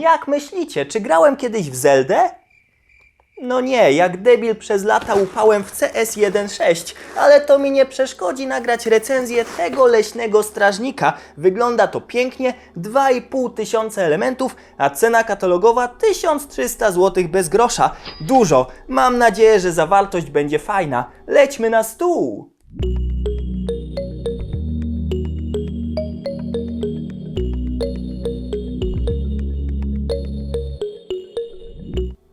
Jak myślicie, czy grałem kiedyś w Zeldę? No nie, jak debil przez lata upałem w CS1.6, ale to mi nie przeszkodzi nagrać recenzję tego leśnego strażnika. Wygląda to pięknie, 2,5 tysiąca elementów, a cena katalogowa 1300 zł bez grosza. Dużo. Mam nadzieję, że zawartość będzie fajna. Lećmy na stół!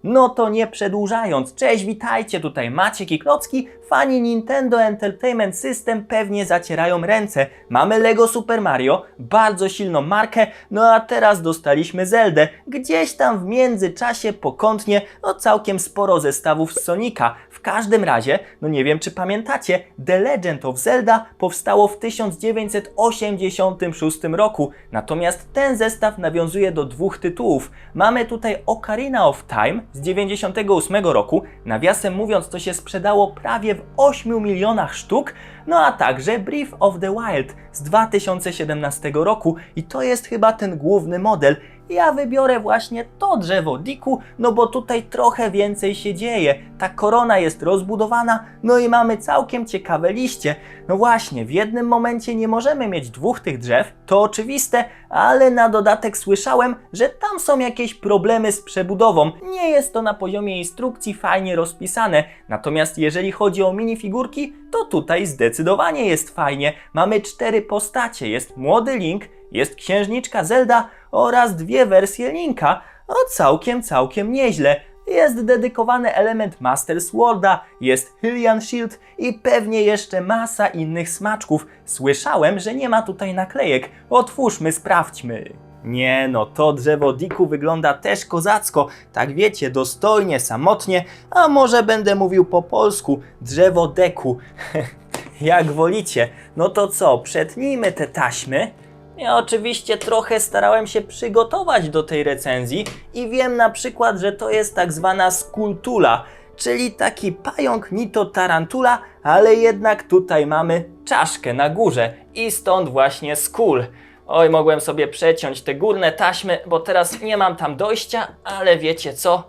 No to nie przedłużając, cześć, witajcie, tutaj Maciek i Klocki. Fani Nintendo Entertainment System pewnie zacierają ręce. Mamy Lego Super Mario, bardzo silną markę, no a teraz dostaliśmy Zeldę. Gdzieś tam w międzyczasie pokątnie, no całkiem sporo zestawów z Sonika. Każdym razie, no nie wiem czy pamiętacie, The Legend of Zelda powstało w 1986 roku. Natomiast ten zestaw nawiązuje do dwóch tytułów. Mamy tutaj Ocarina of Time z 98 roku. Nawiasem mówiąc, to się sprzedało prawie w 8 milionach sztuk. No a także Brief of the Wild z 2017 roku i to jest chyba ten główny model. Ja wybiorę właśnie to drzewo diku, no bo tutaj trochę więcej się dzieje. Ta korona jest rozbudowana, no i mamy całkiem ciekawe liście. No właśnie, w jednym momencie nie możemy mieć dwóch tych drzew, to oczywiste, ale na dodatek słyszałem, że tam są jakieś problemy z przebudową. Nie jest to na poziomie instrukcji fajnie rozpisane. Natomiast jeżeli chodzi o minifigurki, to tutaj zdecydowanie jest fajnie. Mamy cztery postacie. Jest młody Link, jest księżniczka Zelda oraz dwie wersje Linka. O całkiem, całkiem nieźle. Jest dedykowany element Master Sworda, jest Hylian Shield i pewnie jeszcze masa innych smaczków. Słyszałem, że nie ma tutaj naklejek. Otwórzmy, sprawdźmy. Nie no, to drzewo diku wygląda też kozacko, tak wiecie, dostojnie, samotnie, a może będę mówił po polsku, drzewo deku. Jak wolicie. No to co, przetnijmy te taśmy. Ja oczywiście trochę starałem się przygotować do tej recenzji i wiem na przykład, że to jest tak zwana skultula, czyli taki pająk nito tarantula, ale jednak tutaj mamy czaszkę na górze i stąd właśnie skul. Oj, mogłem sobie przeciąć te górne taśmy, bo teraz nie mam tam dojścia, ale wiecie co?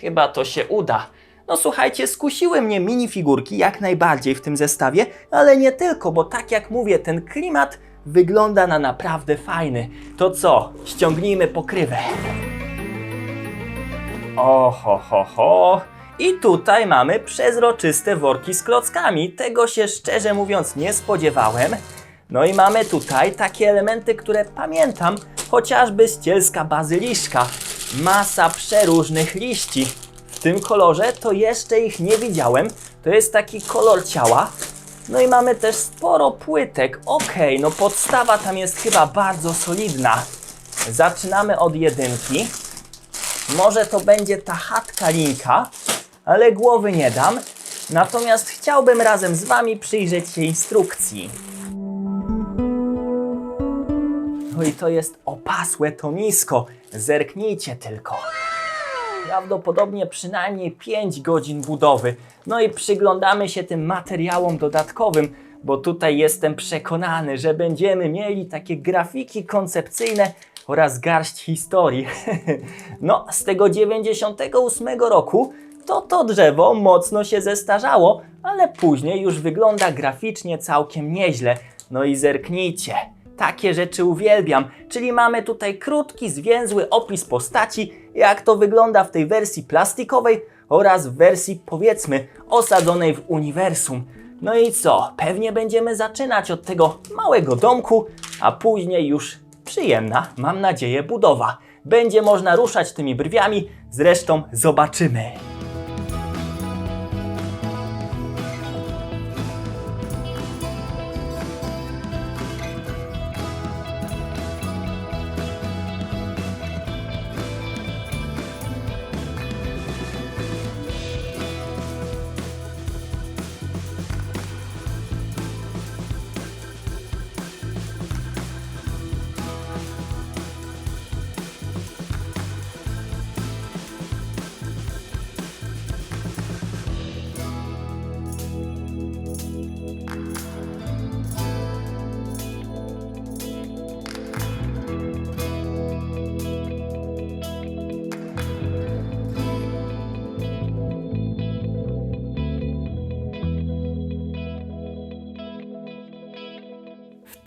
Chyba to się uda. No słuchajcie, skusiły mnie minifigurki jak najbardziej w tym zestawie, ale nie tylko, bo tak jak mówię, ten klimat wygląda na naprawdę fajny. To co? Ściągnijmy pokrywę. Oho, ho, ho. I tutaj mamy przezroczyste worki z klockami. Tego się szczerze mówiąc nie spodziewałem. No i mamy tutaj takie elementy, które pamiętam, chociażby ścielska bazyliszka. Masa przeróżnych liści. W tym kolorze to jeszcze ich nie widziałem. To jest taki kolor ciała. No i mamy też sporo płytek. Okej, no podstawa tam jest chyba bardzo solidna. Zaczynamy od jedynki. Może to będzie ta chatka Linka, ale głowy nie dam. Natomiast chciałbym razem z Wami przyjrzeć się instrukcji. No i to jest opasłe to nisko. Zerknijcie tylko. Prawdopodobnie przynajmniej 5 godzin budowy. No i przyglądamy się tym materiałom dodatkowym, bo tutaj jestem przekonany, że będziemy mieli takie grafiki koncepcyjne oraz garść historii. No, z tego 98 roku to to drzewo mocno się zestarzało, ale później już wygląda graficznie całkiem nieźle. No i zerknijcie. Takie rzeczy uwielbiam, czyli mamy tutaj krótki, zwięzły opis postaci, jak to wygląda w tej wersji plastikowej oraz w wersji powiedzmy osadzonej w uniwersum. No i co? Pewnie będziemy zaczynać od tego małego domku, a później już przyjemna, mam nadzieję, budowa. Będzie można ruszać tymi brwiami, zresztą zobaczymy.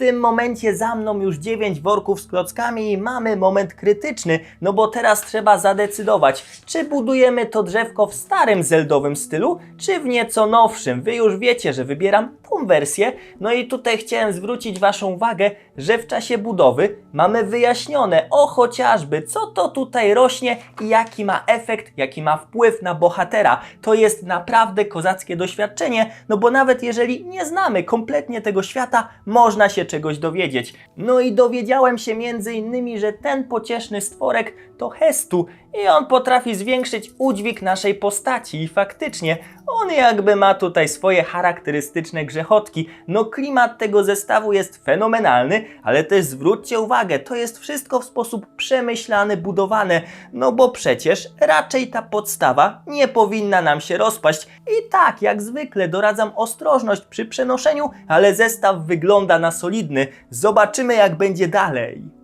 Tym momencie za mną już 9 worków z klockami i mamy moment krytyczny, no bo teraz trzeba zadecydować, czy budujemy to drzewko w starym zeldowym stylu, czy w nieco nowszym. Wy już wiecie, że wybieram tą wersję, no i tutaj chciałem zwrócić Waszą uwagę, że w czasie budowy mamy wyjaśnione o chociażby co to tutaj rośnie i jaki ma efekt, jaki ma wpływ na bohatera. To jest naprawdę kozackie doświadczenie, no bo nawet jeżeli nie znamy kompletnie tego świata, można się czegoś dowiedzieć. No i dowiedziałem się między innymi, że ten pocieszny stworek to Hestu i on potrafi zwiększyć udźwig naszej postaci i faktycznie on jakby ma tutaj swoje charakterystyczne grzechotki. No klimat tego zestawu jest fenomenalny, ale też zwróćcie uwagę, to jest wszystko w sposób przemyślany, budowane, no bo przecież raczej ta podstawa nie powinna nam się rozpaść. I tak, jak zwykle doradzam ostrożność przy przenoszeniu, ale zestaw wygląda na solidny. Zobaczymy jak będzie dalej.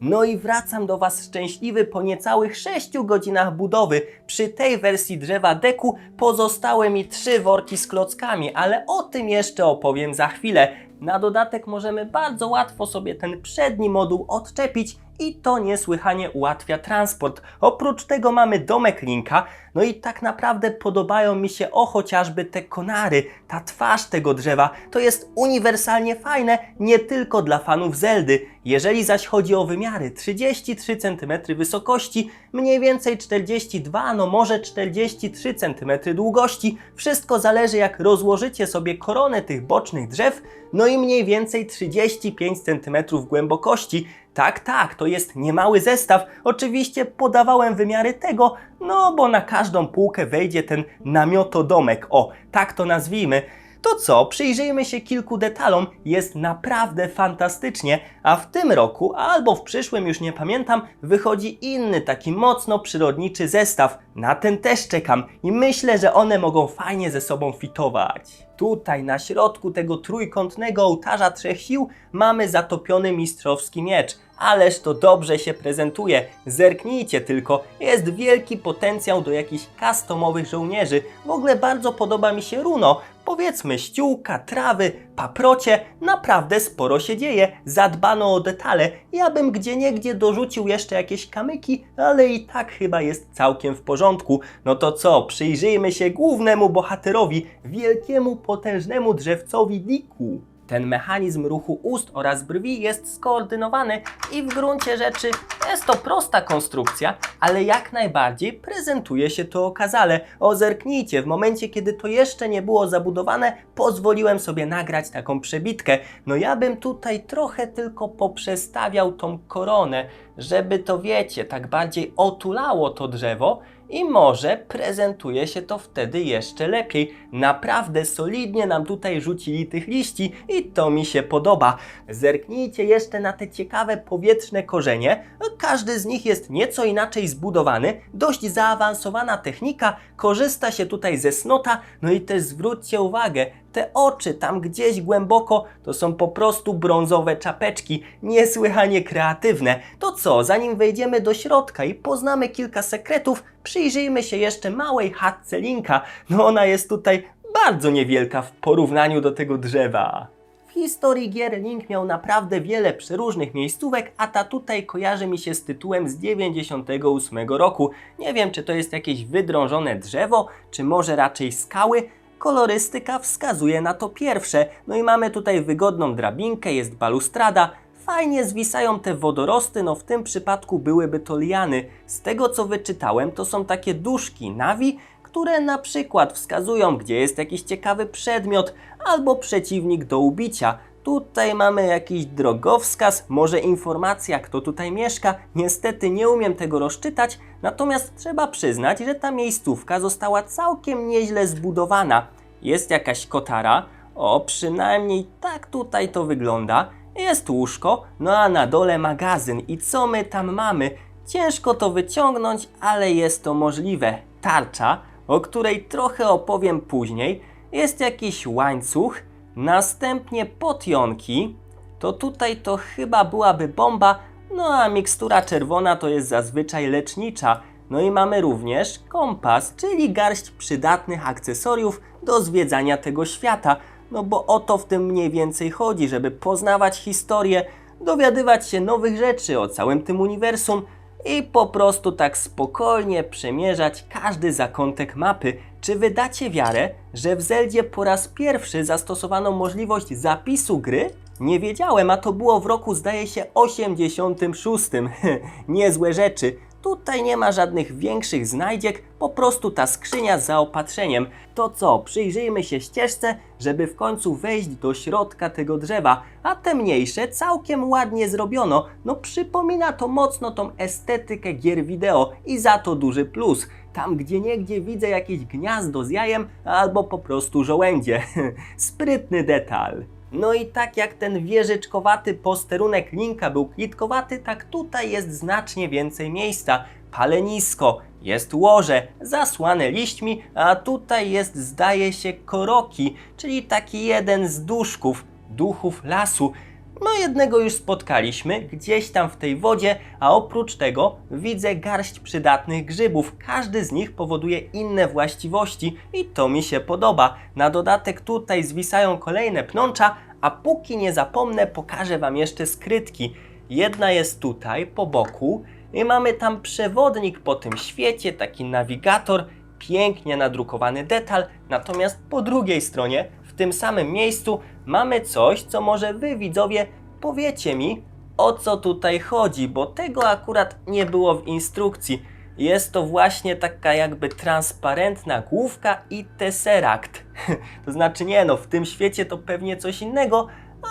No i wracam do Was szczęśliwy po niecałych 6 godzinach budowy. Przy tej wersji drzewa deku pozostały mi trzy worki z klockami, ale o tym jeszcze opowiem za chwilę. Na dodatek możemy bardzo łatwo sobie ten przedni moduł odczepić i to niesłychanie ułatwia transport. Oprócz tego mamy domek Linka, no i tak naprawdę podobają mi się o chociażby te konary, ta twarz tego drzewa. To jest uniwersalnie fajne, nie tylko dla fanów Zeldy. Jeżeli zaś chodzi o wymiary, 33 cm wysokości, mniej więcej 42, no może 43 cm długości, wszystko zależy jak rozłożycie sobie koronę tych bocznych drzew, no i mniej więcej 35 cm głębokości. Tak, tak, to jest niemały zestaw. Oczywiście podawałem wymiary tego, no bo na każdą półkę wejdzie ten namiotodomek. O, tak to nazwijmy. To co, przyjrzyjmy się kilku detalom, jest naprawdę fantastycznie, a w tym roku, albo w przyszłym, już nie pamiętam, wychodzi inny taki mocno przyrodniczy zestaw. Na ten też czekam i myślę, że one mogą fajnie ze sobą fitować. Tutaj na środku tego trójkątnego ołtarza trzech sił mamy zatopiony mistrzowski miecz. Ależ to dobrze się prezentuje. Zerknijcie tylko, jest wielki potencjał do jakichś customowych żołnierzy. W ogóle bardzo podoba mi się runo. Powiedzmy ściółka, trawy, paprocie, naprawdę sporo się dzieje. Zadbano o detale. Ja bym gdzieniegdzie dorzucił jeszcze jakieś kamyki, ale i tak chyba jest całkiem w porządku. No to co, przyjrzyjmy się głównemu bohaterowi, wielkiemu, potężnemu drzewcowi Diku. Ten mechanizm ruchu ust oraz brwi jest skoordynowany i w gruncie rzeczy jest to prosta konstrukcja, ale jak najbardziej prezentuje się to okazale. O, zerknijcie, w momencie kiedy to jeszcze nie było zabudowane, pozwoliłem sobie nagrać taką przebitkę. No ja bym tutaj trochę tylko poprzestawiał tą koronę, żeby to wiecie, tak bardziej otulało to drzewo i może prezentuje się to wtedy jeszcze lepiej. Naprawdę solidnie nam tutaj rzucili tych liści i to mi się podoba. Zerknijcie jeszcze na te ciekawe powietrzne korzenie. Każdy z nich jest nieco inaczej zbudowany, dość zaawansowana technika, korzysta się tutaj ze snota, no i też zwróćcie uwagę, te oczy tam gdzieś głęboko to są po prostu brązowe czapeczki, niesłychanie kreatywne. To co, zanim wejdziemy do środka i poznamy kilka sekretów, przyjrzyjmy się jeszcze małej chatce Linka. No ona jest tutaj bardzo niewielka w porównaniu do tego drzewa. W historii gier Link miał naprawdę wiele przeróżnych miejscówek, a ta tutaj kojarzy mi się z tytułem z 98 roku. Nie wiem, czy to jest jakieś wydrążone drzewo, czy może raczej skały. Kolorystyka wskazuje na to pierwsze. No i mamy tutaj wygodną drabinkę, jest balustrada. Fajnie zwisają te wodorosty, no w tym przypadku byłyby to liany. Z tego co wyczytałem, to są takie duszki nawi, które na przykład wskazują, gdzie jest jakiś ciekawy przedmiot albo przeciwnik do ubicia. Tutaj mamy jakiś drogowskaz, może informacja, kto tutaj mieszka. Niestety nie umiem tego rozczytać, natomiast trzeba przyznać, że ta miejscówka została całkiem nieźle zbudowana. Jest jakaś kotara, o przynajmniej tak tutaj to wygląda. Jest łóżko, no a na dole magazyn. I co my tam mamy? Ciężko to wyciągnąć, ale jest to możliwe. Tarcza, o której trochę opowiem później. Jest jakiś łańcuch, następnie potionki. To tutaj to chyba byłaby bomba, no a mikstura czerwona to jest zazwyczaj lecznicza. No i mamy również kompas, czyli garść przydatnych akcesoriów do zwiedzania tego świata. No bo o to w tym mniej więcej chodzi, żeby poznawać historię, dowiadywać się nowych rzeczy o całym tym uniwersum i po prostu tak spokojnie przemierzać każdy zakątek mapy. Czy wy dacie wiarę, że w Zeldzie po raz pierwszy zastosowano możliwość zapisu gry? Nie wiedziałem, a to było w roku zdaje się 86. Niezłe rzeczy. Tutaj nie ma żadnych większych znajdziek, po prostu ta skrzynia z zaopatrzeniem. To co, przyjrzyjmy się ścieżce, żeby w końcu wejść do środka tego drzewa, a te mniejsze całkiem ładnie zrobiono. No przypomina to mocno tą estetykę gier wideo i za to duży plus. Tam gdzie niegdzie widzę jakieś gniazdo z jajem albo po prostu żołędzie. Sprytny detal. No i tak jak ten wieżyczkowaty posterunek Linka był klitkowaty, tak tutaj jest znacznie więcej miejsca. Palenisko, jest łoże, zasłane liśćmi, a tutaj jest zdaje się koroki, czyli taki jeden z duszków, duchów lasu. No jednego już spotkaliśmy gdzieś tam w tej wodzie, a oprócz tego widzę garść przydatnych grzybów. Każdy z nich powoduje inne właściwości i to mi się podoba. Na dodatek tutaj zwisają kolejne pnącza, a póki nie zapomnę pokażę Wam jeszcze skrytki. Jedna jest tutaj po boku i mamy tam przewodnik po tym świecie, taki nawigator, pięknie nadrukowany detal, natomiast po drugiej stronie w tym samym miejscu mamy coś, co może wy widzowie powiecie mi, o co tutaj chodzi, bo tego akurat nie było w instrukcji. Jest to właśnie taka jakby transparentna główka i tesserakt. to znaczy nie no, w tym świecie to pewnie coś innego,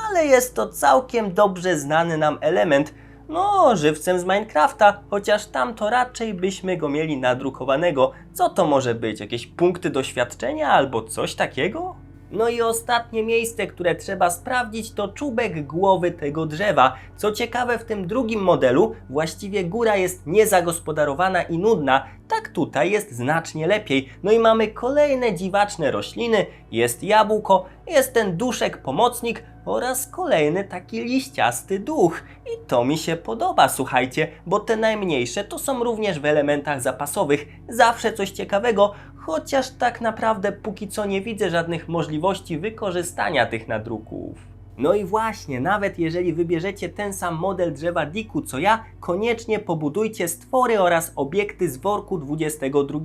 ale jest to całkiem dobrze znany nam element. No, żywcem z Minecrafta, chociaż tam to raczej byśmy go mieli nadrukowanego. Co to może być? Jakieś punkty doświadczenia albo coś takiego? No i ostatnie miejsce, które trzeba sprawdzić, to czubek głowy tego drzewa. Co ciekawe, w tym drugim modelu właściwie góra jest niezagospodarowana i nudna. Tak tutaj jest znacznie lepiej. No i mamy kolejne dziwaczne rośliny, jest jabłko, jest ten duszek pomocnik oraz kolejny taki liściasty duch. I to mi się podoba, słuchajcie, bo te najmniejsze to są również w elementach zapasowych. Zawsze coś ciekawego, chociaż tak naprawdę póki co nie widzę żadnych możliwości wykorzystania tych nadruków. No i właśnie, nawet jeżeli wybierzecie ten sam model drzewa Diku co ja, koniecznie pobudujcie stwory oraz obiekty z worku 22.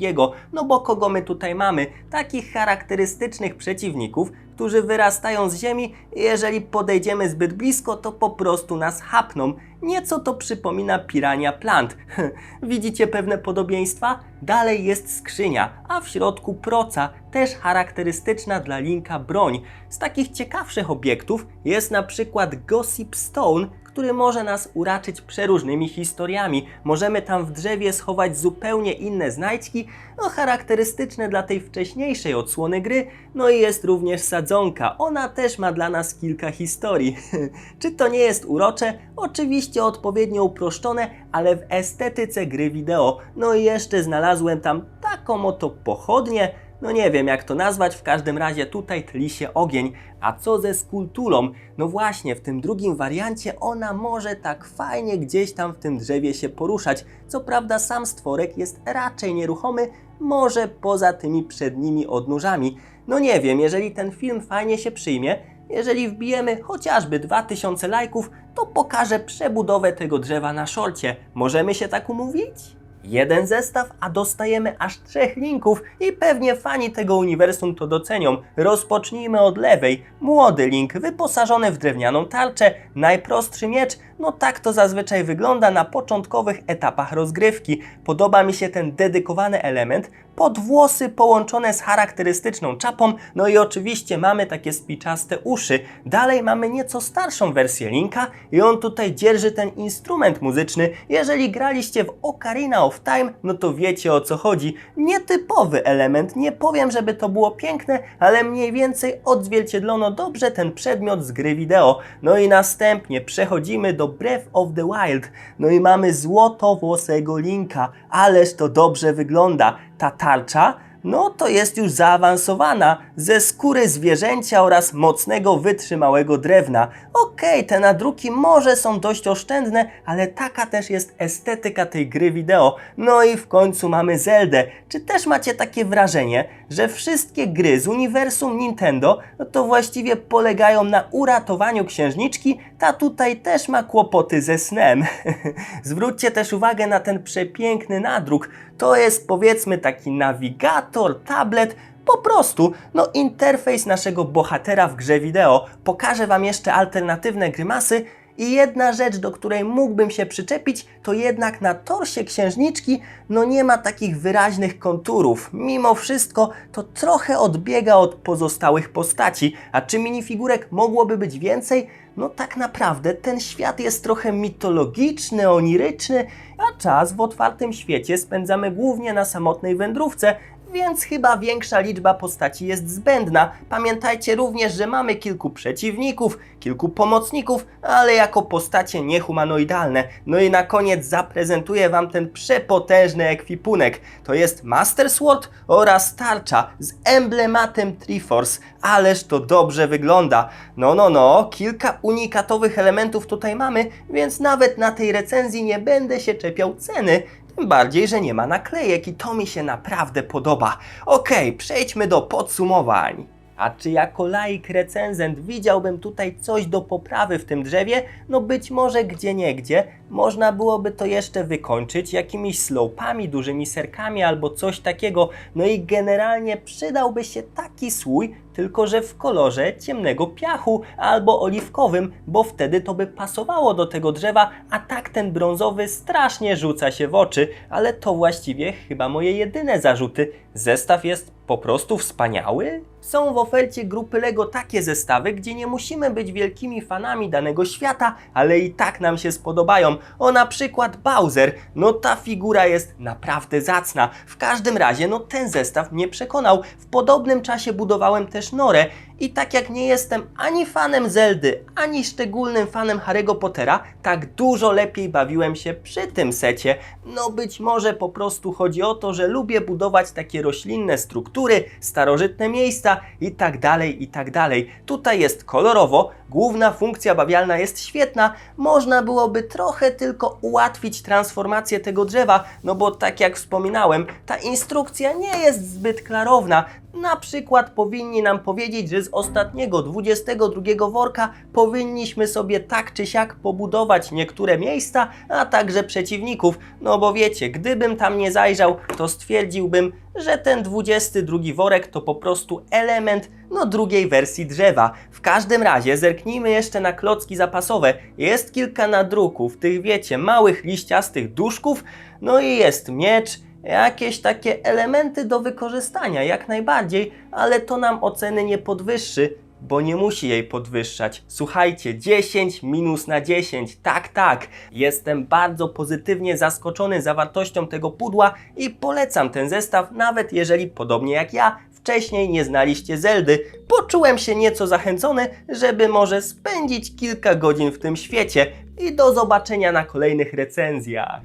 No bo kogo my tutaj mamy? Takich charakterystycznych przeciwników, którzy wyrastają z ziemi i jeżeli podejdziemy zbyt blisko, to po prostu nas hapną. Nieco to przypomina pirania plant. Widzicie pewne podobieństwa? Dalej jest skrzynia, a w środku proca, też charakterystyczna dla Linka broń. Z takich ciekawszych obiektów jest na przykład Gossip Stone, który może nas uraczyć przeróżnymi historiami. Możemy tam w drzewie schować zupełnie inne znajdźki, no charakterystyczne dla tej wcześniejszej odsłony gry, no i jest również sadzonka. Ona też ma dla nas kilka historii. Czy to nie jest urocze? Oczywiście odpowiednio uproszczone, ale w estetyce gry wideo. No i jeszcze znalazłem tam taką oto pochodnię, no nie wiem jak to nazwać, w każdym razie tutaj tli się ogień. A co ze skulpturą? No właśnie, w tym drugim wariancie ona może tak fajnie gdzieś tam w tym drzewie się poruszać. Co prawda sam stworek jest raczej nieruchomy, może poza tymi przednimi odnóżami. No nie wiem, jeżeli ten film fajnie się przyjmie, jeżeli wbijemy chociażby 2000 lajków, to pokażę przebudowę tego drzewa na szorcie. Możemy się tak umówić? Jeden zestaw, a dostajemy aż trzech linków i pewnie fani tego uniwersum to docenią. Rozpocznijmy od lewej. Młody link, wyposażony w drewnianą tarczę, najprostszy miecz, no tak to zazwyczaj wygląda na początkowych etapach rozgrywki. Podoba mi się ten dedykowany element, podwłosy połączone z charakterystyczną czapą, no i oczywiście mamy takie spiczaste uszy. Dalej mamy nieco starszą wersję Linka i on tutaj dzierży ten instrument muzyczny. Jeżeli graliście w Ocarina of Time, no to wiecie o co chodzi. Nietypowy element, nie powiem, żeby to było piękne, ale mniej więcej odzwierciedlono dobrze ten przedmiot z gry wideo. No i następnie przechodzimy do Breath of the Wild. No i mamy złotowłosego Linka, ależ to dobrze wygląda. Ta tarcza no to jest już zaawansowana, ze skóry zwierzęcia oraz mocnego, wytrzymałego drewna. Okej, te nadruki może są dość oszczędne, ale taka też jest estetyka tej gry wideo. No i w końcu mamy Zeldę. Czy też macie takie wrażenie, że wszystkie gry z uniwersum Nintendo no to właściwie polegają na uratowaniu księżniczki, ta tutaj też ma kłopoty ze snem. Zwróćcie też uwagę na ten przepiękny nadruk. To jest powiedzmy taki nawigator, tablet, po prostu, no interfejs naszego bohatera w grze wideo. Pokażę Wam jeszcze alternatywne grymasy i jedna rzecz, do której mógłbym się przyczepić, to jednak na torsie księżniczki no nie ma takich wyraźnych konturów. Mimo wszystko to trochę odbiega od pozostałych postaci. A czy minifigurek mogłoby być więcej? No tak naprawdę ten świat jest trochę mitologiczny, oniryczny, a czas w otwartym świecie spędzamy głównie na samotnej wędrówce, więc chyba większa liczba postaci jest zbędna. Pamiętajcie również, że mamy kilku przeciwników, kilku pomocników, ale jako postacie niehumanoidalne. No i na koniec zaprezentuję Wam ten przepotężny ekwipunek. To jest Master Sword oraz tarcza z emblematem Triforce. Ależ to dobrze wygląda. No, no, no, kilka unikatowych elementów tutaj mamy, więc nawet na tej recenzji nie będę się czepiał ceny. Bardziej, że nie ma naklejek i to mi się naprawdę podoba. Okej, przejdźmy do podsumowań. A czy jako laik recenzent widziałbym tutaj coś do poprawy w tym drzewie? No być może gdzie niegdzie. Można byłoby to jeszcze wykończyć jakimiś slopami, dużymi serkami albo coś takiego. No i generalnie przydałby się taki słój, tylko że w kolorze ciemnego piachu albo oliwkowym, bo wtedy to by pasowało do tego drzewa, a tak ten brązowy strasznie rzuca się w oczy, ale to właściwie chyba moje jedyne zarzuty. Zestaw jest po prostu wspaniały? Są w ofercie grupy LEGO takie zestawy, gdzie nie musimy być wielkimi fanami danego świata, ale i tak nam się spodobają. O na przykład Bowser, no ta figura jest naprawdę zacna. W każdym razie, no ten zestaw mnie przekonał. W podobnym czasie budowałem też Norę i tak jak nie jestem ani fanem Zeldy, ani szczególnym fanem Harry'ego Pottera, tak dużo lepiej bawiłem się przy tym secie. No być może po prostu chodzi o to, że lubię budować takie roślinne struktury, starożytne miejsca i tak dalej, i tak dalej. Tutaj jest kolorowo, główna funkcja bawialna jest świetna, można byłoby trochę tylko ułatwić transformację tego drzewa, no bo tak jak wspominałem, ta instrukcja nie jest zbyt klarowna. Na przykład powinni nam powiedzieć, że z ostatniego 22 worka powinniśmy sobie tak czy siak pobudować niektóre miejsca, a także przeciwników. No bo wiecie, gdybym tam nie zajrzał, to stwierdziłbym, że ten 22 worek to po prostu element no drugiej wersji drzewa. W każdym razie zerknijmy jeszcze na klocki zapasowe. Jest kilka nadruków, tych wiecie, małych liściastych duszków, no i jest miecz, jakieś takie elementy do wykorzystania, jak najbardziej, ale to nam oceny nie podwyższy, bo nie musi jej podwyższać. Słuchajcie, 10 minus na 10, tak, tak. Jestem bardzo pozytywnie zaskoczony zawartością tego pudła i polecam ten zestaw, nawet jeżeli podobnie jak ja, wcześniej nie znaliście Zeldy. Poczułem się nieco zachęcony, żeby może spędzić kilka godzin w tym świecie i do zobaczenia na kolejnych recenzjach.